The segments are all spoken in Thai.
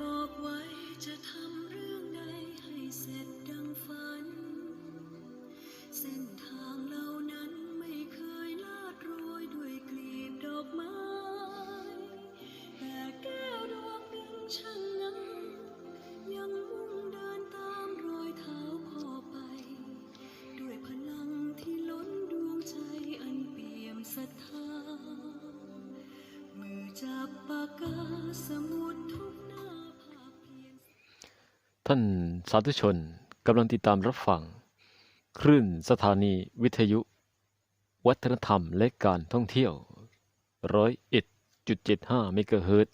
บอกไว้จะทำเรื่องใดให้เสร็จดังฝัน เส้นทางเหล่านั้นไม่เคยลาดโรยด้วยกลีบดอกไม้ แต่แก้วดวงหนึ่งช่างนั้นยังมุ่งเดินตามรอยเท้าพ่อไป ด้วยพลังที่ล้นดวงใจอันเปี่ยมศรัทธา มือจับปากกาสมุ ท่านสาธุชนกำลังติดตามรับฟัง คลื่นสถานีวิทยุ วัฒนธรรมและการท่องเที่ยวร้อยเอ็ดจุดเจ็ดห้าเมกะเฮิรต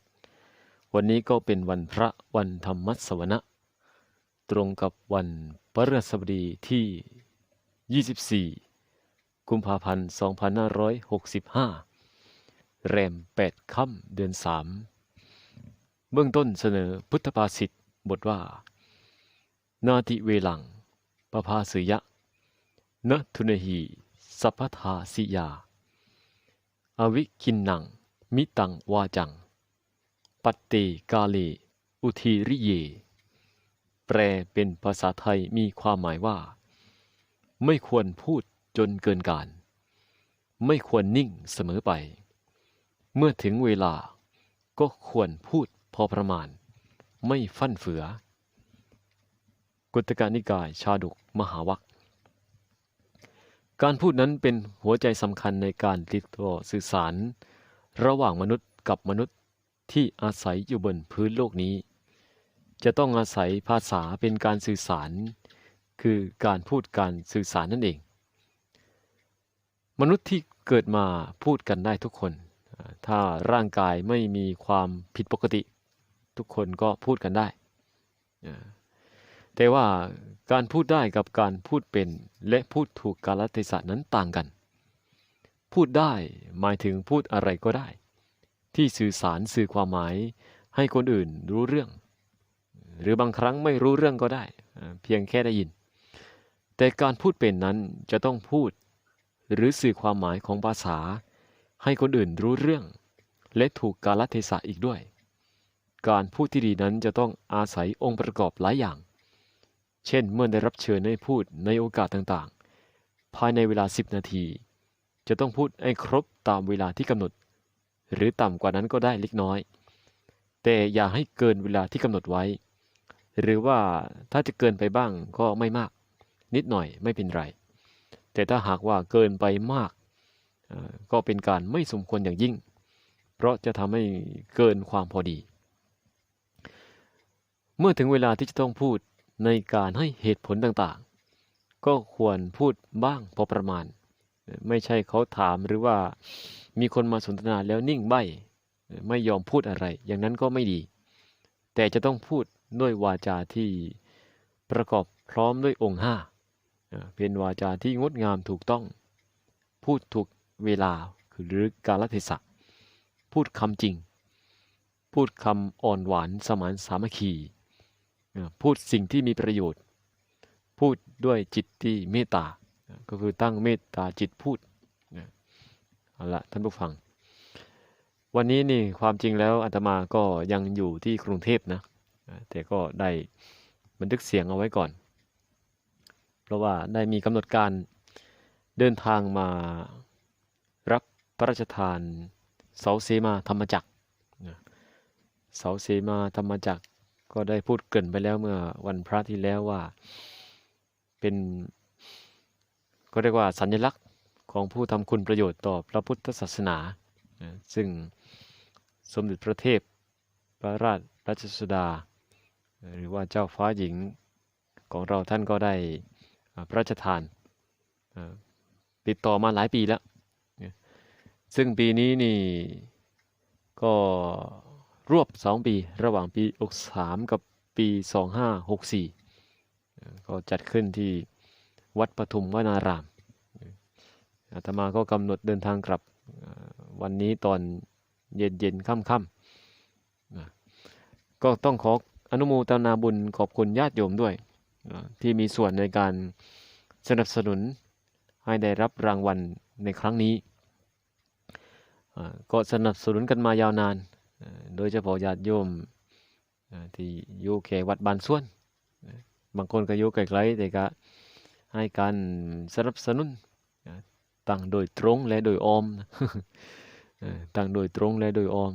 วันนี้ก็เป็นวันพระวันธรรมสวนะ ตรงกับวันพฤหัสบดีที่ 24 กุมภาพันธ์ 2565 แรม 8 ค่ำเดือน 3 เบื้องต้นเสนอพุทธภาษิตบทว่า นาติเวลังปภาสยะนทุนหีสัพพทาสิยา อวิคินนัง มิตังวาจัง ปัตเตกาเลอุทีริเย แปลเป็นภาษาไทยมีความหมายว่า ไม่ควรพูดจนเกินการ ไม่ควรนิ่งเสมอไป เมื่อถึงเวลาก็ควรพูดพอประมาณ ไม่ฟั่นเฟือ กุตกานิกายชาดกมหาวัคการพูดนั้นเป็นหัวใจสำคัญในการติดต่อสื่อสาร ระหว่างมนุษย์กับมนุษย์ที่อาศัยอยู่บนพื้นโลกนี้ จะต้องอาศัยภาษาเป็นการสื่อสาร คือการพูดการสื่อสารนั่นเอง มนุษย์ที่เกิดมาพูดกันได้ทุกคน ถ้าร่างกายไม่มีความผิดปกติ ทุกคนก็พูดกันได้ แต่ว่าการพูดได้กับการพูดเป็น และพูดถูกกาลเทศะนั้นต่างกัน พูดได้หมายถึงพูดอะไรก็ได้ ที่สื่อสารสื่อความหมายให้คนอื่นรู้เรื่อง หรือบางครั้งไม่รู้เรื่องก็ได้ เพียงแค่ได้ยิน แต่การพูดเป็นนั้นจะต้องพูด หรือสื่อความหมายของภาษา ให้คนอื่นรู้เรื่อง และถูกกาลเทศะอีกด้วย การพูดที่ดีนั้นจะต้องอาศัยองค์ประกอบหลายอย่าง เช่น เมื่อได้รับเชิญให้พูดในโอกาสต่างๆ ภายในเวลา 10 นาที จะต้องพูดให้ครบตามเวลาที่กำหนด หรือต่ำกว่านั้นก็ได้เล็กน้อย แต่อย่าให้เกินเวลาที่กำหนดไว้ หรือว่าถ้าจะเกินไปบ้างก็ไม่มาก นิดหน่อยไม่เป็นไร แต่ถ้าหากว่าเกินไปมาก ก็เป็นการไม่สมควรอย่างยิ่ง เพราะจะทำให้เกินความพอดี เมื่อถึงเวลาที่จะต้องพูด ในการให้เหตุผลต่างๆ ก็ควรพูดบ้างพอประมาณ ไม่ใช่เขาถามหรือว่ามีคนมาสนทนาแล้วนิ่งใบ้ไม่ยอมพูดอะไร อย่างนั้นก็ไม่ดี แต่จะต้องพูดด้วยวาจาที่ประกอบพร้อมด้วยองค์ห้าเป็นวาจาที่งดงามถูกต้อง พูดถูกเวลาหรือกาลเทศะ พูดคำจริง พูดคำอ่อนหวานสมานสามัคคี พูดสิ่งที่มีประโยชน์ พูดด้วยจิตที่เมตตา ก็คือตั้งเมตตาจิตพูดนะเอาละท่านผู้ฟัง วันนี้นี่ความจริงแล้วอาตมาก็ยังอยู่ที่กรุงเทพนะแต่ก็ได้บันทึกเสียงเอาไว้ก่อน เพราะว่าได้มีกำหนดการเดินทางมารับพระราชทานเสาเสมาธรรมจักรเสาเสมาธรรมจักร ก็ได้พูดเกินไปแล้วเมื่อวันพระที่แล้วว่า เป็น ก็เรียกว่าสัญลักษณ์ของผู้ทำคุณประโยชน์ต่อพระพุทธศาสนา ซึ่งสมเด็จพระเทพพระราชรัชสุดา หรือว่าเจ้าฟ้าหญิงของเราท่านก็ได้พระราชทาน ติดต่อมาหลายปีแล้ว ซึ่งปีนี้นี่ก็ รวบสองปี ระหว่างปี 63 กับปี 2564 ก็จัดขึ้นที่วัดปทุมวนาราม อาตมาก็กำหนดเดินทางกลับวันนี้ตอนเย็นเย็นค่ำๆนะก็ต้องขออนุโมทนาบุญขอบคุณญาติโยมด้วย ที่มีส่วนในการสนับสนุนให้ได้รับรางวัลในครั้งนี้ ก็สนับสนุนกันมายาวนาน โดยเฉพาะญาติโยมที่อยู่แค่วัดบ้านส่วน บางคนก็อยู่ไกลๆแต่ก็ให้การสนับสนุนอ่าตั้งโดยตรงและโดยอ้อมนะเอ่อตั้งโดยตรงและโดยอ้อม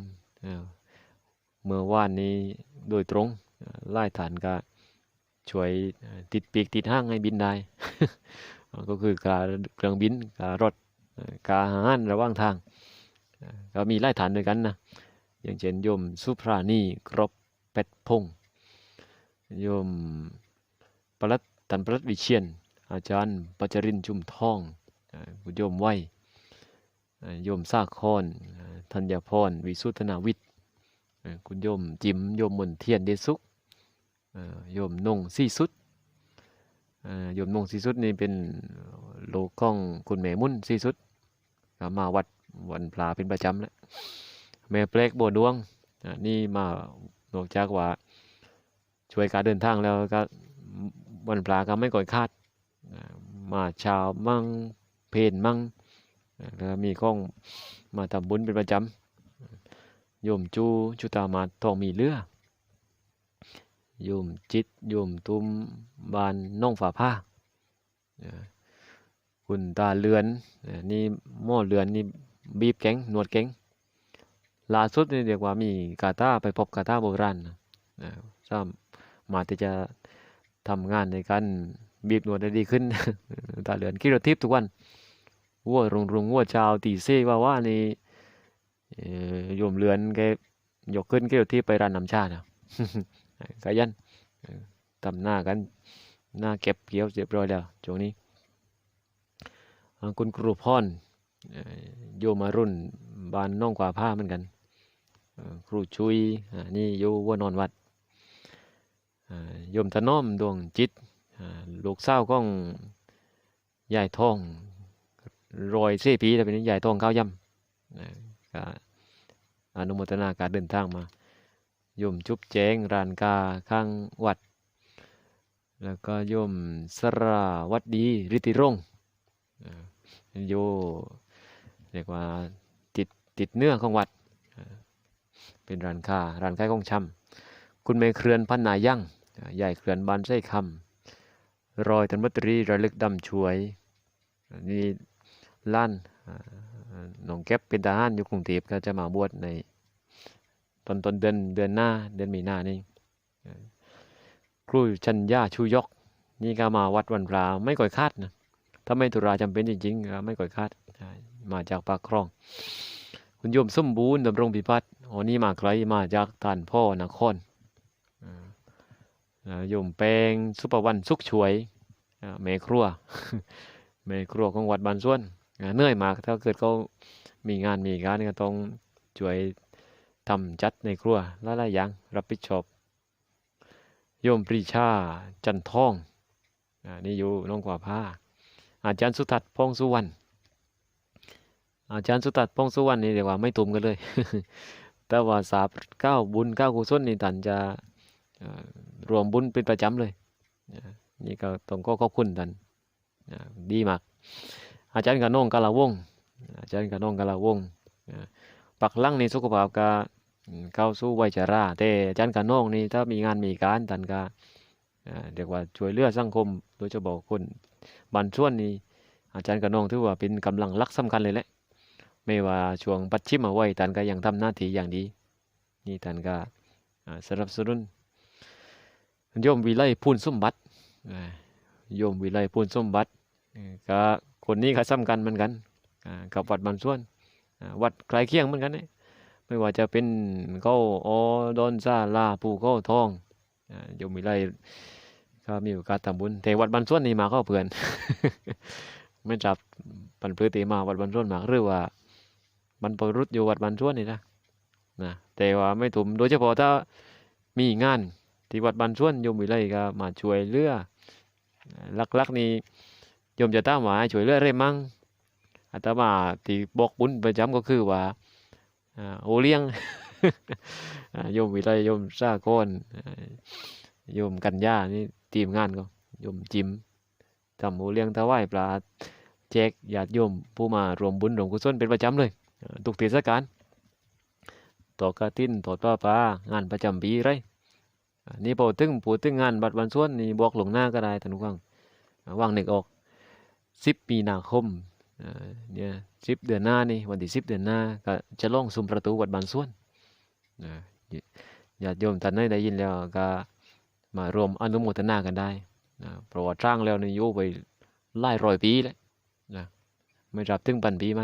เมื่อวานนี้โดยตรงไล่ฐานก็ช่วยติดปีกติดห้างให้บินได้ ก็คือการเครื่องบินการรถการอาหารระหว่างทาง ก็มีไล่ฐานด้วยกันนะ อย่างเช่นโยมสุพรานีครบเป็ดพงษ์โยมปลัดตันปลัดวิเชียน อาจารย์ปัจจรินชุมทองคุณโยมไหวโยมซากคอนธัญพรวิสุทธนาวิทย์คุณโยมจิมโยมมนเทียนเดชสุขอ่าโยมนงสีสุดโยมนงสีสุดนี่เป็นโลกของคุณแม่มุ่นสีสุด มาวัดวันพลาเป็นประจำแล้ว แม่เปลกบัวดวงนี่มานอกจากว่า ช่วยการเดินทางแล้วก็วันปลาก็ไม่ก่อยคาดมาช้ามั่งเพนมั่งแล้วก็มีข้องมาทำบุญเป็นประจำโยมจูจุตามาทองมีเรือโยมจิตโยมตุ้มบานน้องฝาผ้าคุณตาเลือนนี่หม้อเลือนนี่บีบแกงนวดแกง ล่าสุดนี่เรียกว่ามีกาตาไปพบกาตาโบราณนะนะสามารถที่จะทำงานในการบีบหนวดได้ดีขึ้นตาเหลือนกิโลทิพย์ทุกวันวัวรุงรุงวัวช้าตีเซ่ว่าว่านี่โยมเลือนแกยกขึ้นกิโลทิพย์ไปร้านน้ำชานะกายันทำหน้ากันหน้าเก็บเกี่ยวเรียบร้อยแล้วช่วงนี้คุณครูพรอ่อโยมารุ่นบานน้องกว่าผ้าเหมือนกัน ครูชุยนี่อยู่วัวนอนวัดโยมถนอมดวงจิตอ่าลูกสาวของยายทองรอยเสปีแต่เป็นยายทองข้าวยำก็อนุโมทนาการเดินทางมาโยมจุบแจงรานกาข้างวัด แล้วก็โยมสราวัดดีริติรงโยเรียกว่าติดติดเนื้อของวัด เป็นร้านค้าร้านขายของชำคุณเมย์เครือนพันนายั่งใหญ่เครือนบานไส้คำรอยธนวัตรีระลึกดำช่วยนี่ล้านหนองแก๊ปเป็นทหารอยู่กรุงเทพก็จะมาบวชในตอนต้นเดือนเดือนหน้าเดือนมีนานี่ครูชัญญาชูยกนี่ก็มาวัดวันพระไม่ก่อยคาดนะถ้าไม่ธุระจำเป็นจริงๆก็ไม่ก่อยคาดมาจากปากคลอง คุณโยมสมบูรณ์ดำรงพิพัฒน์อ๋อนี่มาไกลมาจากท่านพ่อนครโยมแปงสุปวันสุขช่วยอ่าแม่ครัวแม่ครัวของวัดบานส่วนเหนื่อยมากถ้าเกิดเขามีงานมีการก็ต้องช่วยทำจัดในครัวหลายๆอย่างรับผิดชอบโยมปรีชาจันทองอนี่อยู่น้องกว่าผ้าอาจารย์สุทัศน์พงสุวรรณ อาจารย์สุตัดพงษ์สุวรรณนี่เรียกว่าไม่ตุ่มกันเลย แต่ว่าสาบเก้าบุญเก้ากุศลนี่ท่านจะรวมบุญเป็นประจำเลย นี่ก็ต้องก็ขอบคุณท่านดีมาก อาจารย์กะน้องกะลาวง อาจารย์กะน้องกะลาวงศ์อ่าปักลังในสุขภาพก็เข้าสู่วัยชราแต่อาจารย์กะน้องนี่ถ้ามีงานมีการท่านก็อ่าเรียกว่าช่วยเหลือสังคม โดยเฉพาะคนบ้านส่วนนี่อาจารย์กะน้องถือว่าเป็นกำลังลักสำคัญเลยแหละ ไม่ว่าช่วงปัดชิมเอาไว้ท่านก็ยังทำหน้าที่อย่างดีนี่ท่านก็อ่าสนับสนุนโยมวิไลพูนสมบัติอ่าโยมวิไลพูนสมบัติก็คนนี้ก็สำคัญเหมือนกันกับวัดบานส่วนวัดใกล้เคียงเหมือนกันเนี่ยไม่ว่าจะเป็นเขาออดอนซาลาปูเขาทองอ่าโยมวิไลก็มีโอกาสทำบุญแต่วัดบานส่วนนี่มาก็เพื่อนไม่จับปันพื่อตีมาวัดบานส่วนมาหรือว่า บรรพบรุษอยู่วัดบานชวนนี่นะนะแต่ว่าไม่ถุมโดยเฉพาะถ้ามีงานที่วัดบานชวนโยมวิไลก็มาช่วยเลือลักๆนี่โยมจะตามว่าให้ช่วยเลืออะไรมั่งอาตมาที่บอกบุญประจำก็คือว่าโอเลี้ยงโยมวิไลโยมซาโคนโยมกัญญานี่ทีมงานก็โยมจิมทำโอเลี้ยงถวายปลาแจกญาติโยมผู้มารวมบุญรวมกุศลเป็นประจำเลย ทุกเทศกาลต่อกระตินถอดป้าปางานประจำปีไรนี่พอถึงพูดถึงงานบัตรวันส่วนนี่บอกหลงหน้าก็ได้ท่านผู้ฟังอ่าวางนึกออก10มีนาคมเนี่ย10เดือนหน้านี่วันที่10เดือนหน้าก็จะล่องซุ้มประตูวัดบานส่วนอ่าญาติโยมท่านใดได้ยินแล้วก็มารวมอนุโมทนากันได้นะเพราะว่าสร้างแล้วนี่อยู่ไปหลายร้อยปีแล้วนะไม่รับถึงพันปีไหม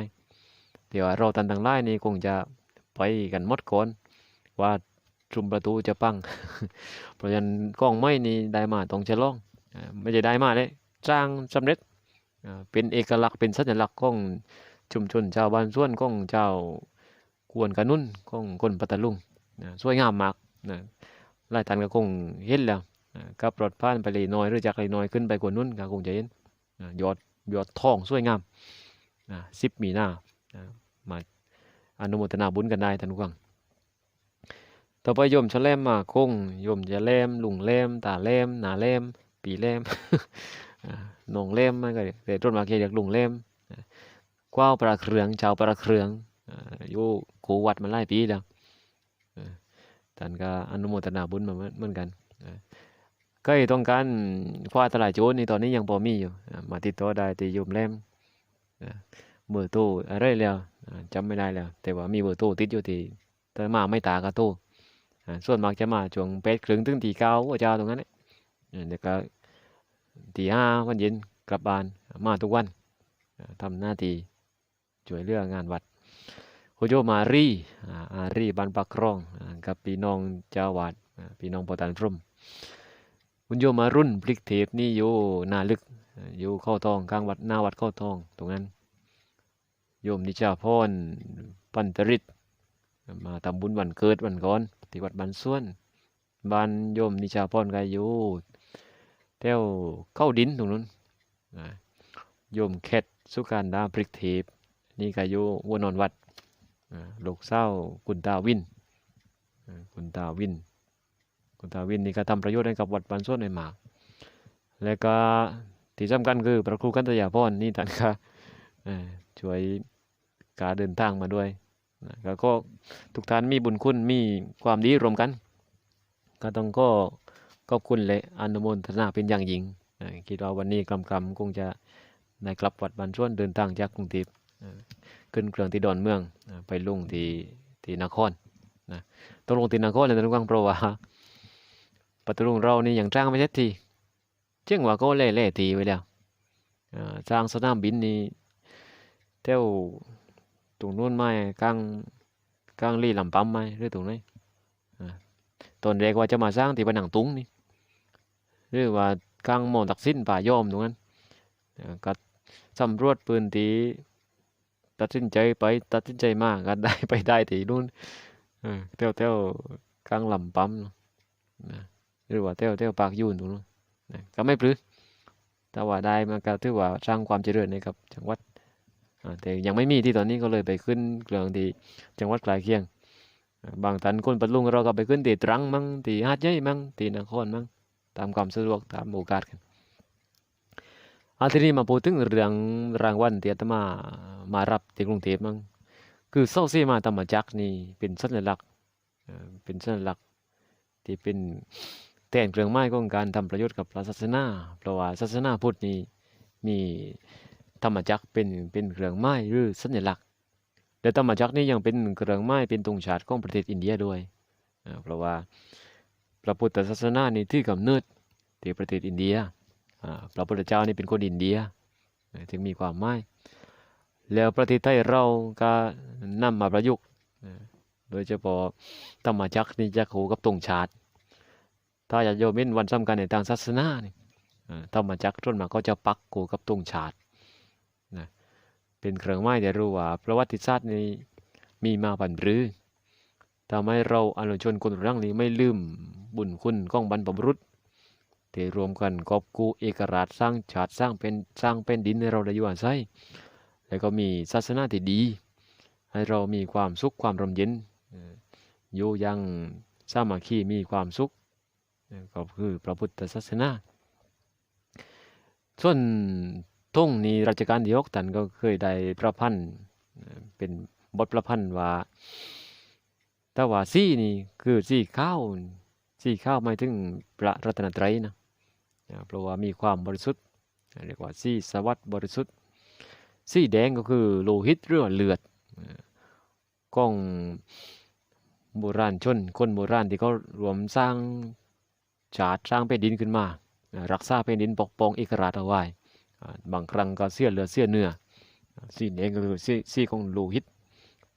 แต่ว่าเราตันทั้งหลายนี่คงจะไปกันหมดก่อนว่าซุ้มประตูจะปัง เพราะฉะนั้นกล้องไม้นี่ได้มาต้องฉลองอ่าไม่ใช่ได้มาเลยสร้างสำเร็จเป็นเอกลักษณ์เป็นสัญลักษณ์ของชุมชนชาวบ้านส่วนของเจ้ากวนกะนุ่นของคนปัตตาลุงนะสวยงามมากนะหลายท่านก็คงเห็นแล้วกับรถผ่านไปเลยน้อยหรือจากเลยน้อยขึ้นไปกว่านุ่นก็คงจะเห็นยอดยอดทองสวยงามนะสิบมีหนาอ่า มาอนุโมทนาบุญกันได้ท่านผู้ฟังต่อไปโยมชะแลมมาคงโยมจะแลมลุงแลมตาแลมหนาแลมปีแลมอ่าหนองเล่มมันก็เรียกต้นมาเกียกลุงเล่มกว้าวปลาเครืองชาวปลาเครืองอยู่กูวัดมาหลายปีแล้วท่านก็อนุโมทนาบุญมาเหมือนกันก็ต้องการฟ้าตลาดโจนี่ตอนนี้ยังพอมีอยู่มาติดต่อได้ที่โยมเล่ม เบอร์โทรอะไรแล้วอ่าจำไม่ได้แล้ว แต่ว่ามีเบอร์โทรติดอยู่ที่แต่มาไม่ตากระโทรอ่าส่วนมากจะมาช่วงเป็ดครึ่งถึงตีเก้าว่าจ้าตรงนั้นเนี่ยอ่าเดี๋ยวก็ตีห้าวันเย็นกลับบ้านมาทุกวันอ่าทำหน้าที่ช่วยเหลืองงานวัดโคโยมารีอารีบ้านปักครองกับพี่น้องเจ้าวาดพี่น้องปตันพรหมคุณโยมารุ่นพลิกเทปนี่อยู่นาลึกอยู่เข้าทองกลางวัดหน้าวัดเข้าทองตรงนั้น โยมนิจาพรปันตริตมาทำบุญวันเกิดวันก่อนที่วัดบ้านส่วนบ้านโยมนิจาพรก็อยู่แถวเข้าดินตรงนั้นโยมแคทสุการดาพริกเทปนี่ก็อยู่วัวนอนวัดอ่าลูกเศร้าคุณตาวินคุณตาวิน คุณตาวินนี่ก็ทำประโยชน์ให้กับวัดบานส่วนในหมากแล้วก็ที่สำคัญคือพระครูกันตยาพรนี่ท่านก็ ช่วยการเดินทางมาด้วยนะก็ทุกท่านมีบุญคุณมีความดีรวมกัน ก็ต้องก็ขอบคุณเลยอนุโมทนาเป็นอย่างยิ่งคิดว่าวันนี้กำกำคงจะได้กลับวัดบ้านส่วนเดินทางจากกรุงเทพขึ้นเครื่องที่ดอนเมืองไปลงที่ที่นครนะต้องลงที่นครเลยนะทุกท่านเพราะว่าปัตตานีเรานี่ยังจ้างไม่เสร็จทีเจ้งว่าก็เล่เล่ทีไว้แล้วเอ่อสร้างสนามบินนี่ เท่าตรงนู้นไหมกลางกลางลี่ลำปั๊มไหมหรือตรงไหนตอนแรกว่าจะมาสร้างที่ผนังตุงนี่หรือว่ากลางหมอตักสิ้นป่ายอมตรงนั้นก็สำรวจปืนที่ตัดสินใจไปตัดสินใจมากก็ได้ไปได้ที่นู่นเที่ยวเที่ยวกลางลำปั๊มนะหรือว่าเที่ยวเที่ยวปากยูนตรงนู้นก็ไม่ปลื้มแต่ว่าได้มันก็ถือว่าสร้างความเจริญให้กับจังหวัด แต่ยังไม่มีที่ตอนนี้ก็เลยไปขึ้นเครื่องที่จังหวัดใกล้เคียง บางท่านคนปัดลุงเราก็ไปขึ้นที่ตรังมั่งที่หาดใหญ่มั่งที่นครมั่งตามความสะดวกตามโอกาสกันอาทีนี้มาพูดถึงเรื่องรางวัลเที่อาตมามารับที่กรุงเทพมั่งคือเซาเซมาธรรมจักนี่เป็นสัญลักษณ์เอ่อเป็นสัญลักษณ์ที่เป็นแทนเครื่องไม้ของการทำประโยชน์กับพระศาสนาเพราะว่าศาสนาพุทธนี่มี ธรรมจักรเป็นเป็นเครื่องไม้หรือสัญลักษณ์และธรรมจักรนี่ยังเป็นเครื่องไม้เป็นธงชาติของประเทศอินเดียด้วยเพราะว่าพระพุทธศาสนานี่ที่กำเนิดที่ประเทศอินเดียพระพุทธเจ้านี่เป็นคนอินเดียอ่าจึงมีความหมายแล้วประเทศไทยเราก็นำมาประยุกต์โดยเฉพาะธรรมจักรนี่จะคู่กับธงชาติ ถ้าอยากโยมเห็นวันสำคัญในทางศาสนานี่ธรรมจักรส่นมากก็จะปักคู่กับธงชาติ เป็นเครื่องไม้แต่รู้ว่าประวัติศาสตร์นี้มีมาผันรื้อทำให้เราอนุชนคนรุ่นนี้ไม่ลืมบุญคุณของบรรพบุรุษที่รวมกันกอบกู้เอกราชสร้างชาติสร้างเป็นสร้างเป็นดินให้เราได้อยู่อาศัยแล้วก็มีศาสนาที่ดี ให้เรามีความสุขความร่มเย็นอยู่ยังสามัคคีมีความสุขก็คือพระพุทธศาสนาส่วน ทงนี้รัชกาลที่หกท่านก็เคยได้ประพันธ์เป็นบทประพันธ์ว่าถ้าว่าสีนี่คือสีข้าวสีข้าวหมายถึงพระรัตนตรัยนะเพราะว่ามีความบริสุทธิ์เรียกว่าสีสวัสดิ์บริสุทธิ์สีแดงก็คือโลหิตหรือว่าเลือดเอ่องโบราณชนคนโบราณที่เขารวมสร้างชาติสร้างแผ่นดินขึ้นมา รักษาแผ่นดินปกป้องเอกราชเอาไว้ บางครั้งก็เสียเลือเสียเนื้ออ่าสีแดงก็คือสีสีของโลหิต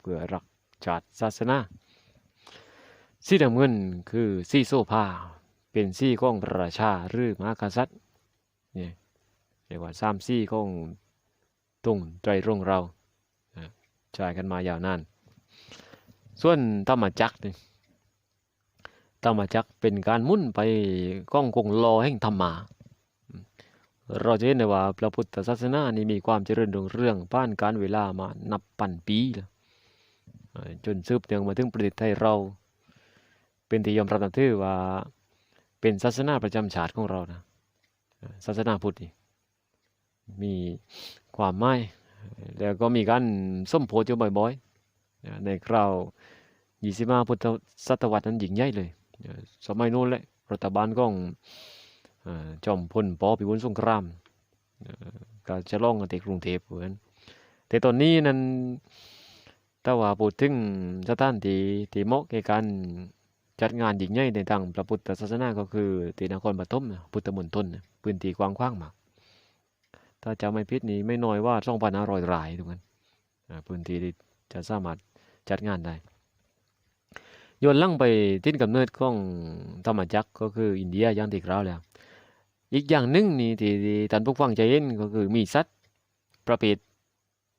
เพื่อรักชาติศาสนาสีน้ำเงินคือสีโซภาเป็นสีของพระราชาหรือมหากษัตริย์เนี่ยเรียกว่าสามสีของตรงไตรรงเราอ่าใช้กันมายาวนาน ส่วนธรรมจักรนี่ธรรมจักรเป็นการมุ่นไปก้องคงรอแห่งธรรมา เราจะเห็นได้ว่าพระพุทธศาสนานี่มีความเจริญรุ่งเรืองผ่านการเวลามานับพันปีแล้วจนสืบเนื่องมาถึงประเทศไทยเรา เป็นที่ยอมรับนับถือว่าเป็นศาสนาประจำชาติของเรานะศาสนาพุทธนี่มีความหมายแล้วก็มีการส้มโพธิอยู่บ่อยๆ ในคราว25พุทธศตวรรษนั้นยิ่งใหญ่เลย สมัยโน้นแหละรัฐบาลของ จอมพลปอพิบูลสงครามก็จะล่องกันที่กรุงเทพเหมือนแต่ตอนนี้นั้นถ้าว่าพูดถึงสถานที่ที่เหมาะแก่การจัดงานยิ่งใหญ่ในทางพระพุทธศาสนาก็คือที่นครปฐมพุทธมณฑลนพื้นที่กว้างขวางมาก ถ้าจำไม่ผิดนี่ไม่น้อยว่า2,500ไร่ทุกคนอ่าพื้นที่ที่จะสามารถจัดงานได้ย้อนลังไปที่นกำเนิดของธรรมจักรก็คืออินเดียอย่างที่กล่าวแล้ว อีกอย่างหนึ่งนี่ที่ท่านผู้ฟังใจเย็นก็คือมีสัตว์ประเภท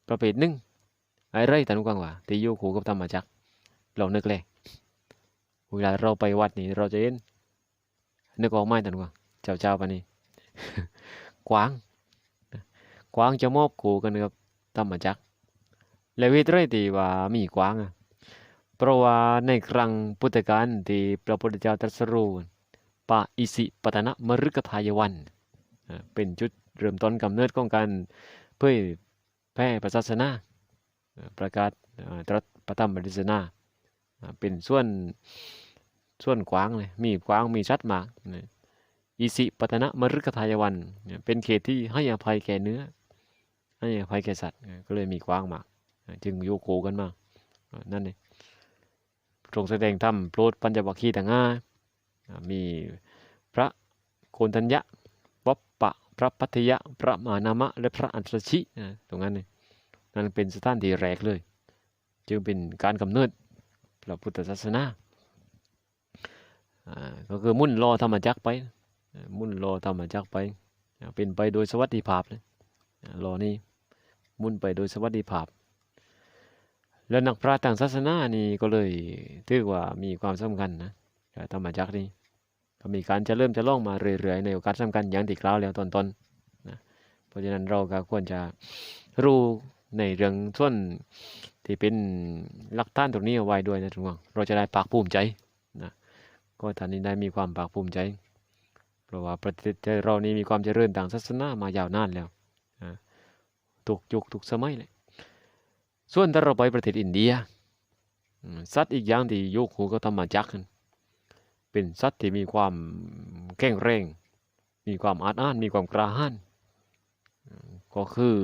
ประเภทหนึ่งอะไรท่านผู้ฟังว่าที่อยู่คู่กับธรรมจักรเรานึกเลยเวลาเราไปวัดนี่เราจะเห็นนึกออกไหมท่านว่าเจ้าเจ้าปะนี่กวางกวางจะมอบกูกันกับธรรมจักรแล้วเหตุไรที่ว่ามีกวางอะเพราะว่าในครั้งพุทธกาลที่พระพุทธเจ้าตรัสรู้ ปะอิสิปตนะมฤคทายวัน เป็นจุดเริ่มต้นกำเนิดของการเผยแพร่พระศาสนาประกาศตรัสพระธรรมเทศนาอ่าเป็นส่วนส่วนกว้างเลยมีกว้างมีชัดมากอิสิปตนะมฤคทายวัน เป็นเขตที่ให้อภัยแก่เนื้อ ให้อภัยแก่สัตว์ก็เลยมีกว้างมาก จึงโยโกกันมากนั่นเองทรงแสดงธรรมโปรดปัญจวัคคีย์ต่างห้า มีพระโคนทัญญะวัปปะ พระพัทยะ พระมานามะ และพระอัญชชิตรงนั้นนั่นเป็นสถานที่แรกเลย จึงเป็นการกำเนิดพระพุทธศาสนาก็คือมุ่นรอธรรมจักไป มุ่นรอธรรมจักไป เป็นไปโดยสวัสดิภาพเลยรอนี่มุ่นไปโดยสวัสดิภาพ แล้วนักปราชญ์ทางศาสนานี่ก็เลยถือว่ามีความสำคัญนะธรรมจักนี่ ก็มีการจะเริ่มจะล่องมาเรื่อยๆ ในโอกาสสำคัญอย่างที่กล่าวแล้วตอนต้นนะเพราะฉะนั้นเราก็ควรจะรู้ในเรื่องส่วนที่เป็นหลักฐานตรงนี้เอาไว้ด้วยนะทุกคนเราจะได้ปากภูมิใจนะก็ท่านนี้ได้มีความปากภูมิใจ เพราะว่าประเทศเรานี้มีความเจริญทางศาสนามายาวนานแล้วนะทุกยุคทุกสมัยเลยส่วนถ้าเราไปประเทศอินเดียสัตว์อีกอย่างที่ยกหูก็ธรรมจักรนั่น เป็นสัตว์ที่มีความแข็งแรง มีความอาจอ้าน มีความกล้าหาญอืมก็คือ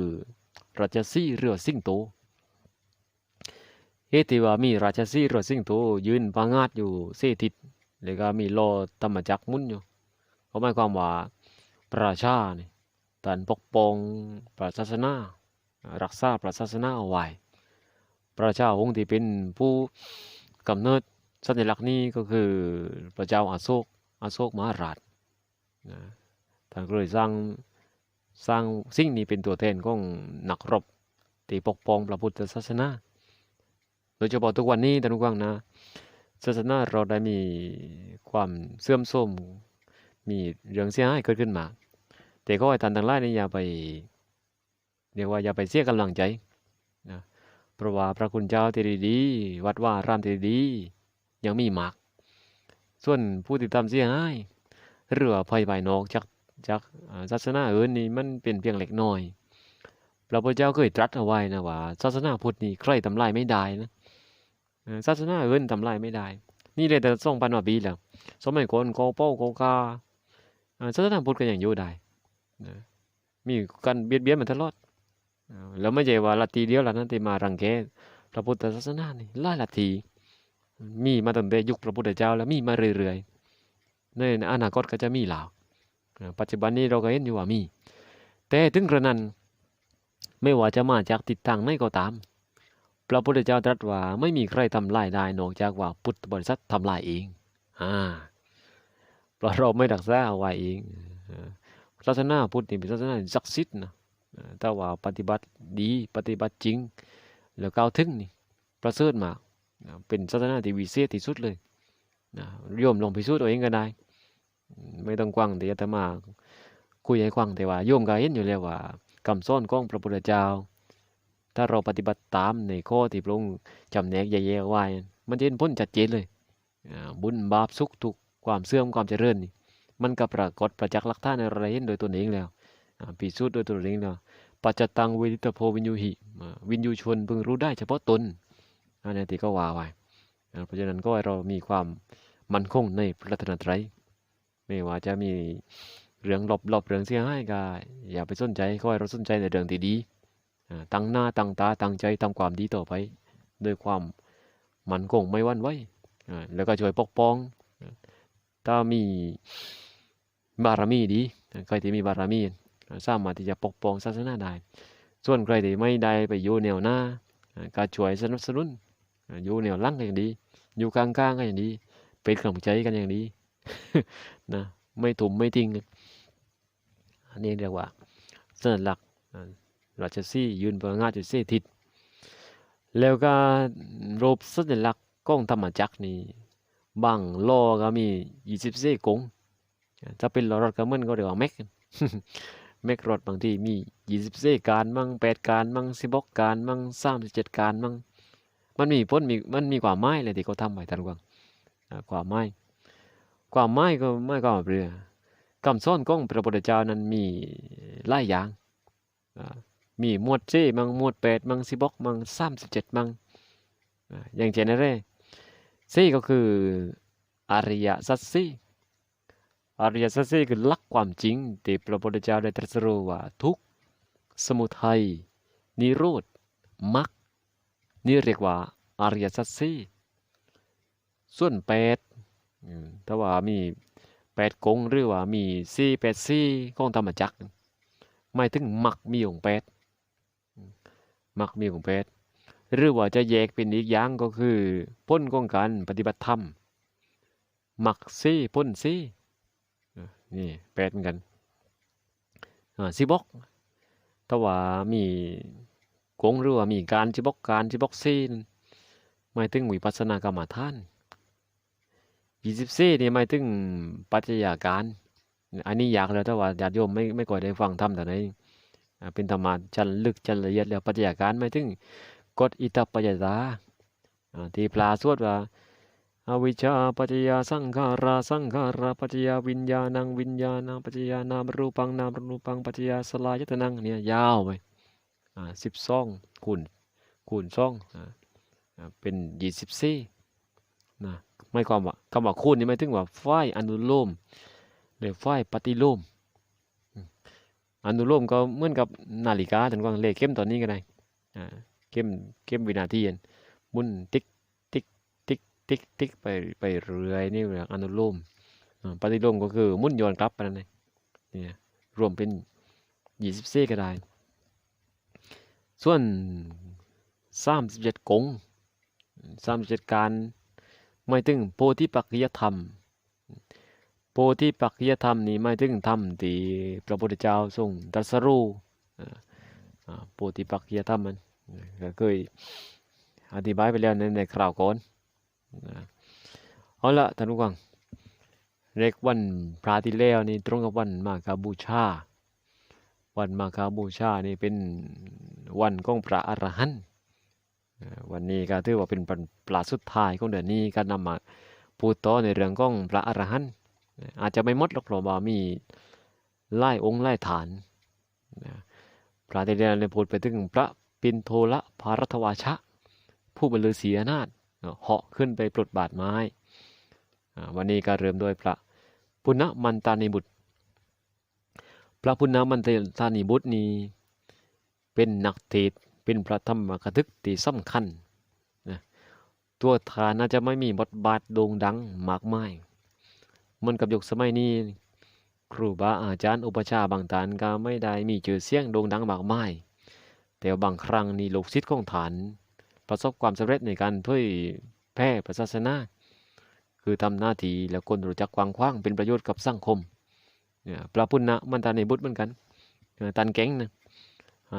ราชสีเรือสิงโตเหตุที่ว่ามีราชสีห์รถสิงโตยืนพางาดอยู่เสทิศแล้วก็มีล้อธรรมจักมุนอยู่ก็หมายความว่าพระราชนี่ท่านปกป้องพระศาสนา รักษาพระศาสนาเอาไว้พระเจ้าองค์ที่เป็นผู้กำเนิด สัญลักษณ์นี้ก็คือพระเจ้าอาโศกอาโศกมหาราชนะท่านก็เลยสร้างสร้างสิ่งนี้เป็นตัวแทนของนักรบที่ปกป้องพระพุทธศาสนา โดยเฉพาะทุกวันนี้ท่านผู้ฟังนะศาสนาเราได้มีความเสื่อมโทรมมีเรื่องเสียหายเกิดขึ้นมา แต่ก็ให้ท่านทั้งหลายนี่อย่าไปเรียกว่าอย่าไปเสียกำลังใจนะเพราะว่าพระคุณเจ้าที่ดีวัดว่ารามที่ดี ยังมีมาก ส่วนผู้ที่ทำเสียหายหรือว่าภัยภายนอกจากจากศาสนาอื่นนี่มันเป็นเพียงเล็กน้อยพระพุทธเจ้าเคยตรัสเอาไว้นะว่าศาสนาพุทธนี่ใครทำลายไม่ได้นะศาสนาอื่นทำลายไม่ได้ นี่เลยแต่สองพันว่าปีแล้วสมัยก่อนโกโป้โกกาศาสนาพุทธก็ยังอยู่ได้นะมีการเบียดเบียนมันตลอดแล้วไม่ใช่ว่าลัทธิเดียวแล้วนั้นที่มารังแกพระพุทธศาสนานี่หลายลัทธิ มีมาตั้งแต่ยุคพระพุทธเจ้าแล้วมีมาเรื่อยๆในอนาคตก็จะมีแล้วอ่าปัจจุบันนี้เราก็เห็นอยู่ว่ามี แต่ถึงกระนั้นไม่ว่าจะมาจากทิศทางไหนก็ตาม พระพุทธเจ้าตรัสว่าไม่มีใครทำลายได้นอกจากว่าพุทธบริษัททำลายเองอ่าเพราะเราไม่รักษาเอาไว้เองศาสนาพุทธนี่เป็นศาสนาศักดิ์สิทธิ์นะเออแต่ว่าปฏิบัติดีปฏิบัติจริง แล้วก้าวถึงนี่ประเสริฐมาก นะเป็นศาสนาที่วิเศษที่สุดเลยนะโยมลองพิสูจน์เอาเองก็ได้ ไม่ต้องกว้างแต่อาตมาคุยให้กว้างแต่ว่าโยมก็เห็นอยู่แล้วว่าคำสอนของพระพุทธเจ้า ถ้าเราปฏิบัติตามในข้อที่พระองค์จำแนกแยกไว้ มันจะเห็นพ้นชัดเจนเลย บุญบาปสุขทุกความเสื่อมความเจริญนี่มันก็ปรากฏประจักษ์หลักฐานในราเห็นโดยตนเองแล้วพิสูจน์โดยตนเองแล้วปัจจตังเวทิตโพวินยูหิวินยูชนพึงรู้ได้เฉพาะตน อันนี้ที่ก็ว่าไว้เพราะฉะนั้นก็ให้เรามีความมั่นคงในพระรัตนตรัยไม่ว่าจะมีเรื่องหลบหลบเรื่องเสียหายก็อย่าไปสนใจก็ให้เราสนใจในเรื่องที่ดีตั้งหน้าตั้งตาตั้งใจทำความดีต่อไป ด้วยความมั่นคงไม่วันไหวแล้วก็ช่วยปกป้อง ถ้ามีบารมีดีใครที่มีบารมีอ่าสามารถที่จะปกป้องศาสนาได้ ส่วนใครที่ไม่ได้ไปอยู่แนวหน้าอ่าก็ช่วยสนับสนุน อยู่แนวลังก็อย่างดี อยู่กลางๆก็อย่างดี เป็นกำลังใจกันอย่างดีนะไม่ถุ่มไม่ทิ้งอันนี้เรียกว่าสัญลักษณ์อ่าราชสีห์ยืนบนงาจุดเสทิศแล้วก็รูปสัญลักษณ์กองธรรมจักรนี่บางล้อก็มียี่สิบเสกงถ้าเป็นรถก็เหมันก็เรียกว่าแม็กแม็กรถบางที่มียี่สิบเสการมั่งแปดการมั่งสิบกการมั่งสามสิบเจ็ดการมั่ง มันมีพ้นมีมันมีความหมายเลยที่เขาทำไว้ทันกวางอ่าความหมายความหมายก็ไม่ก็เรือคำสอนของพระพุทธเจ้านั้นมีหลายอย่างมีหมวดเจมังหมวดแปดมังสิบกมังสามสิบเจ็ดมังอย่างเช่นอะไรเซก็คืออริยสัจสี่อริยสัจสี่คือหลักความจริงที่พระพุทธเจ้าได้ตรัสรู้ว่าทุกสมุทัยนิโรธมรรค นี่เรียกว่าอริยสัจสี่ส่วนแปดถ้าว่ามีแปดกงหรือว่ามีสี่แปดสี่ของธรรมจักรหมายถึงมรรคมีองแปดมักมีของเพศหรือว่าจะแยกเป็นอีกอย่างก็คือพ้นของการปฏิบัติธรรมมักซี่พ้นซี่นี่แปดเหมือนกันอ่าสิบอกถ้าว่ามี กงหรือว่ามีการสิบอกการสิบอกซีนั่นหมายถึงวิปัสสนากรรมฐานยี่สิบซี่นี่หมายถึงปัจจัยการ อันนี้อยากแล้วแต่ว่าญาติโยมไม่ไม่ค่อยได้ฟังธรรมแต่ไหนเป็นธรรมะชั้นลึกชั้นละเอียดแล้วปัจจัยการหมายถึงกฎอิตตปัจจยตาอ่าที่ปลาสวดว่าอวิชชาปัจจยาสังขาราสังขาราปัจจยาวิญญาณังวิญญาณังปัจจยานามรูปังนามรูปังปัจจยาสลายตนังเนี่ยยาวไป สิบสองคูณคูณสองอ่าเป็นยี่สิบสี่นะไม่ความว่าคำว่าคูณนี่หมายถึงว่าฝ่ายอนุโลมหรือฝ่ายปฏิโลมอนุโลมก็เหมือนกับนาฬิกาถึงกวางเลขเข้มตอนนี้ก็ได้อ่าเข้มเข้มวินาทีอันมุนติ๊กติ๊กติ๊กติ๊กติ๊กไปไปเรื่อยนี่เรียกอนุโลมอ่าปฏิโลมก็คือมุนย้อนกลับไปนั่นเองเนี่ยรวมเป็นยี่สิบสี่ก็ได้ ส่วนสามสิบเจ็ดกงสามสิบเจ็ดการหมายถึงโพธิปักขิยธรรม โพธิปักขิยธรรมนี่หมายถึงธรรมที่พระพุทธเจ้าทรงตรัสรู้อ่าโพธิปักขิยธรรมมันก็เคยอธิบายไปแล้วในในคราวก่อนเอาละท่านผู้ฟังเรกวันพระที่แล้วนี่ตรงกับวันมาคบูชา วันมาคาบูชานี่เป็นวันของพระอรหันต์วันนี้ก็ถือว่าเป็นวันปลาสุดท้ายของเดือนนี้ก็นำมาพูดต่อในเรื่องของพระอรหันต์อาจจะไม่มดหรอกเพราะว่ามีไล่องค์ไล่ฐานพระเทเรนพูดไปถึงพระปินโทละภารัตวาชะ ผู้บรรลือศีนาถเหาะขึ้นไปปลดบาดไม้ วันนี้ก็เริ่มด้วยพระ ปุณณมันตานิบุตร พระปุณณมันตานิบุตรนี้เป็นนักเทศเป็นพระธรรมกถึกที่สำคัญนะตัวทานน่าจะไม่มีบทบาทโด่งดังมากมายมันกับยุคสมัยนี้ครูบาอาจารย์อุปชาบางฐานก็ไม่ได้มีชื่อเสียงโด่งดังมากมายแต่บางครั้งนี่ลูกศิษย์ของฐาน ประสบความสำเร็จในการเผยแพร่พระศาสนาคือทำหน้าที่แล้วคนรู้จักกว้างขวางเป็นประโยชน์กับสังคม เนี่ยพระพุทธมันตาในบุตรเหมือนกันตันแก๊งนะ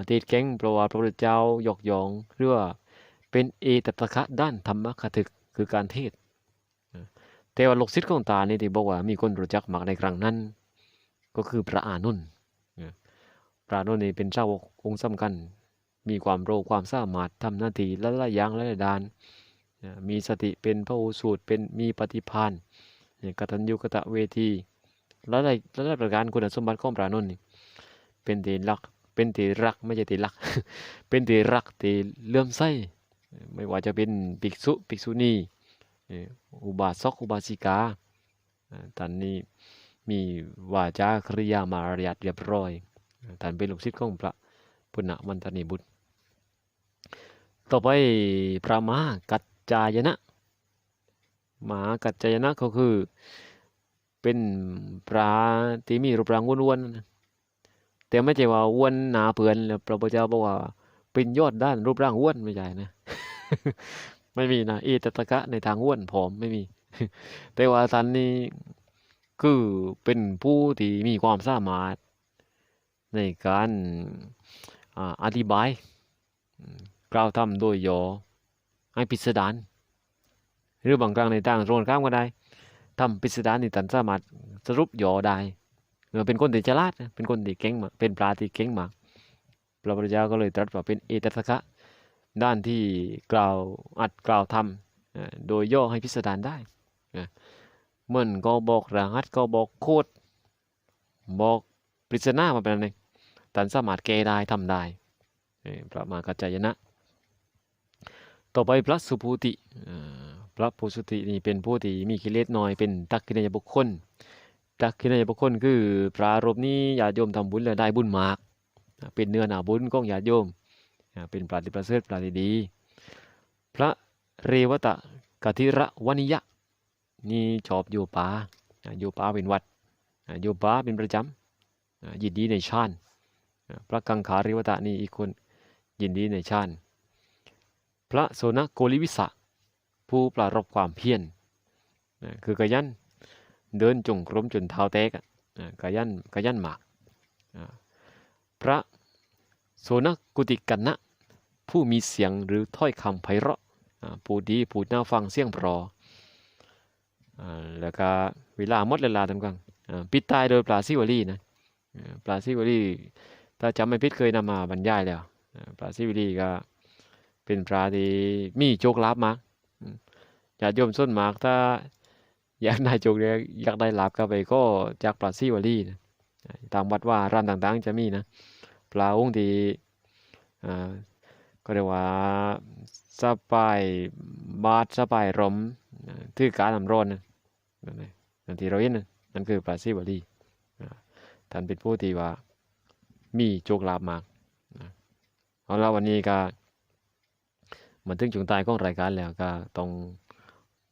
ตีดแก๊งเพราะว่าพระพุทธเจ้าหยกยองหรือว่าเป็นเอตตะคะด้านธรรมคถึกคือการเทศแต่ว่าลูกศิษย์ของตานี่ที่บอกว่ามีคนรู้จักมากในครั้งนั้น ก็คือพระอานุนพระอานุนนี่เป็นเจ้าองค์สำคัญ มีความรู้ความสามารถทำหน้าที่ละละยางละละดาน มีสติเป็นพระโอสูตรเป็นมีปฏิภานกตัญญูกตะเวที และละและละประการคุณสมบัติของพระนุนนี่เป็นตีรัก เป็นตีรักไม่ใช่ตีรัก เป็นตีรักตีเลื่อมใสไม่ว่าจะเป็นภิกษุภิกษุณีอุบาสกอุบาสิกาท่านนี้มีวาจาคริยามารยาทเรียบร้อยท่านเป็นลูกศิษย์ของพระพุทธมันตนีบุตร ต่อไปพระมหากัจจายนะมหากัจจายนะก็คือ เป็นพระที่มีรูปร่างอ้วนๆแต่ไม่ใช่ว่าอ้วนหนาเปือนพระพุทธเจ้าบอกว่าเป็นยอดด้านรูปร่างอ้วนไม่ใช่นะ ไม่มีนะเอตตะกะในทางอ้วนผอมไม่มี แต่ว่าท่านนี้คือเป็นผู้ที่มีความสามารถในการอธิบาย กล่าวทำโดยย่อให้พิสดารหรือบางครั้งในทางตรงข้ามก็ได้ ทำพิสดารนี่ตันสามารถสรุปย่อได้เออเป็นคนที่ฉลาดเป็นคนที่เก่งมากเป็นปลาที่เก่งมากพระพุทธเจ้าก็เลยตรัสว่าเป็นเอตตะคะด้านที่กล่าวอัดกล่าวทำโดยย่อให้พิสดารได้เหมือนก็บอกรหัสก็บอกโคดบอกปริศนามาเป็นอะไรตันสามารถแก้ได้ทำได้พระมหากัจจายนะ ต่อไปพระสุภูติ พระภูสุตินี่เป็นผู้ที่มีกิเลสน้อยเป็นตักขิณยบุคคล ตักขิณยบุคคลคือพระรูปนี้ญาติโยมทำบุญแล้วได้บุญมาก เป็นเนื้อหนาบุญของญาติโยม เป็นปราติประเสริฐปราติดี พระเรวตะกติระวนิยะนี่ชอบอยู่ป่าอยู่ป่าเป็นวัดอยู่ป่าเป็นประจำยินดีในฌานอ่าพระกังขาเรวตะนี่อีกคนยินดีในฌานพระโสนโกลิวิสะ ผู้ปรารบความเพียรนะคือกยันเดินจงกรมจนเท้าแตกอะอ่ากยันกยันหมากพระโสนกุติกันนะผู้มีเสียงหรือถ้อยคำไพเราะผู้ดีผู้น่าฟังเสียงพรอแล้วก็เวลาหมดเวลาทำกันอ่าปิดตายโดยปลาซิวลีนะปลาซิวลีถ้าจำไม่ผิดเคยนำมาบรรยายแล้วอ่าพระศิวลีก็เป็นพระที่มีโชคลาภมาก ญาติโยมส่วนมากถ้าอยากได้โชคเนี่ยอยากได้ลาภก็ไปก็จากพระศิวลีนะตามวัดว่าร้ามต่างๆ จะมีนะพระองค์ที่อ่าก็เรียกว่าสบายบาทสบายรมอ่อการนำร้อนนะนั่นเองนั่นที่เราเห็นนะนั่นคือพระศิวลีอ่าท่านเป็นผู้ที่ว่ามีโชคลาภมากเอาละวันนี้ก็มาถึงช่วงท้ายของรายการแล้วก็ต้อง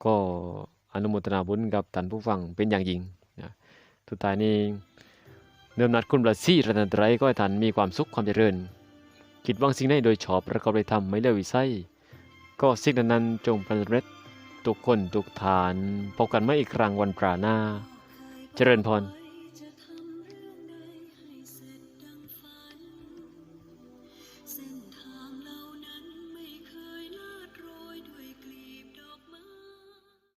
ก็อนุโมทนาบุญกับท่านผู้ฟังเป็นอย่างยิ่งนะทุกทายนี้เดิมนัดคุณประสีรัตนตรัยก็ให้ท่านมีความสุขความเจริญ คิดวางสิ่งใดโดยชอบประกอบด้วยธรรมไม่เลือกวิสัยก็สิ่งนั้นจงประเร็จทุกคนทุกฐานพบกันไม่อีกครั้งวันปราหน้าเจริญพร